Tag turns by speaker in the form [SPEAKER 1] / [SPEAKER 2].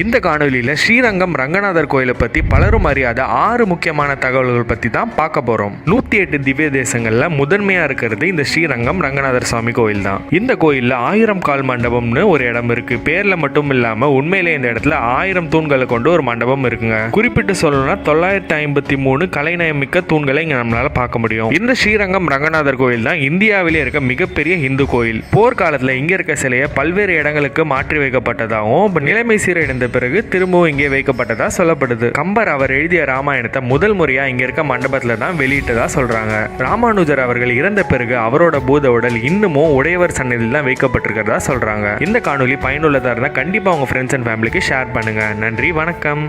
[SPEAKER 1] இந்த காணொலியில் ஸ்ரீரங்கம் ரங்கநாதர் கோயிலை பற்றி பலரும் அறியாத ஆறு முக்கியமான தகவல்கள் பற்றி தான் பார்க்க போகிறோம் நூற்றி எட்டு திவ்ய தேசங்களில் முதன்மையாக இருக்கிறது இந்த ஸ்ரீரங்கம் ரங்கநாதர் சுவாமி கோயில் தான். இந்த கோயிலில் ஆயிரம் கால் மண்டபம்னு ஒரு இடம் இருக்கு. பேரில் மட்டும் இல்லாமல் உண்மையிலே இந்த இடத்துல ஆயிரம் தூண்களை கொண்டு ஒரு மண்டபம் இருக்குங்க. குறிப்பிட்டு சொல்லணும்னா தொள்ளாயிரத்தி ஐம்பத்தி மூணு கலைநயமிக்க தூண்களை இங்கே நம்மளால் பார்க்க முடியும். இந்த ஸ்ரீரங்கம் ரங்கநாதர் கோயில் தான் இந்தியாவிலே இருக்க மிகப்பெரிய இந்து கோயில். போர்க்காலத்தில் இங்கே இருக்க சிலையை பல்வேறு இடங்களுக்கு மாற்றி வைக்கப்பட்டதாகவும் நிலைமை சீரடைந்த பிறகு திரும்பவும் இங்கே வைக்கப்பட்டதா சொல்லப்படுது. கம்பர் அவர் எழுதிய ராமாயணத்தை முதல் முறையா இங்க இருக்க மண்டபத்துல தான் வெளியிட்டதா சொல்றாங்க. ராமானுஜர் அவர்கள் இறந்த பிறகு அவரோட பூத உடல் இன்னமும் உடையவர் சன்னதியில் தான் வைக்கப்பட்டிருக்கிறதா சொல்றாங்க. இந்த காணொலி பயனுள்ளதா இருந்தால் கண்டிப்பா உங்க ஃப்ரெண்ட்ஸ் அண்ட் ஃபேமிலிக்கு ஷேர் பண்ணுங்க. நன்றி வணக்கம்.